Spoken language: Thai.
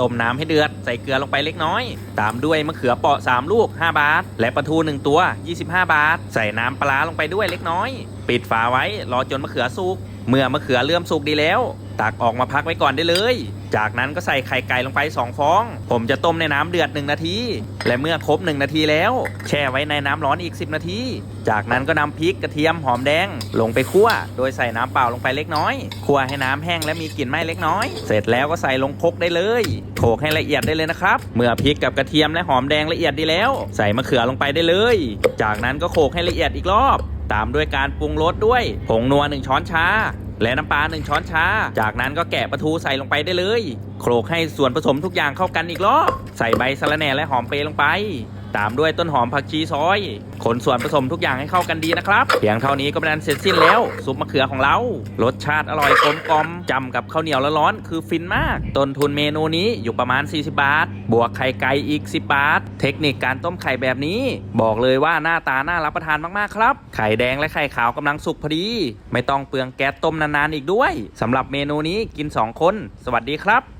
ต้มน้ำให้เดือด ใส่เกลือลงไปเล็กน้อย ตามด้วยมะเขือเปาะ 3 ลูก 5 บาท และปลาทู 1 ตัว 25 บาท ใส่น้ำปลาลงไปด้วยเล็กน้อย ปิดฝาไว้รอจนมะเขือสุก เมื่อมะเขือเริ่มสุกดีแล้ว ตักออกมาพักไว้ก่อนได้เลย จากนั้นก็ใส่ไข่ไก่ลงไป 2 ฟอง ผมจะต้มในน้ำเดือด 1 นาที และเมื่อครบ 1 นาทีแล้ว แช่ไว้ในน้ำร้อนอีก 10 นาที จากนั้นก็นำพริกกระเทียมหอมแดง ลงไปคั่ว โดยใส่น้ำเปล่าลงไปเล็กน้อย คั่วให้น้ำแห้งและมีกลิ่นไหม้เล็กน้อย เสร็จแล้วก็ใส่ลงครกได้เลยโขลกให้ละเอียดได้เลยนะครับ เมื่อพริกกับกระเทียมและหอมแดงละเอียดดีแล้ว ใส่มะเขือลงไปได้เลย จากนั้นก็โขลกให้ละเอียดอีกรอบ ตามด้วยการปรุงรสด้วย ผงนัว1ช้อนชา และน้ำปลาหนึ่งช้อนชา จากนั้นก็แกะปลาทูใส่ลงไปได้เลย โขลกให้ส่วนผสมทุกอย่างเข้ากันอีกรอบ ใส่ใบสะระแหน่และหอมเปรย์ลงไป ตามด้วยต้นหอมผักชีซอย คนส่วนผสมทุกอย่างให้เข้ากันดีนะครับ เพียงเท่านี้ก็เป็นอันเสร็จสิ้นแล้ว ซุปมะเขือของเรา รสชาติอร่อยกลมกลมจำกับข้าวเหนียวแล้วร้อนคือฟินมาก ต้นทุนเมนูนี้อยู่ประมาณ 40 บาท บวกไข่ไก่อีก 10 บาท เทคนิคการต้มไข่แบบนี้ บอกเลยว่าหน้าตาน่ารับประทานมากๆครับ ไข่แดงและไข่ขาวกำลังสุกพอดี ไม่ต้องเปลืองแก๊สต้มนานๆอีกด้วยสำหรับเมนูนี้กิน 2 คน สวัสดีครับ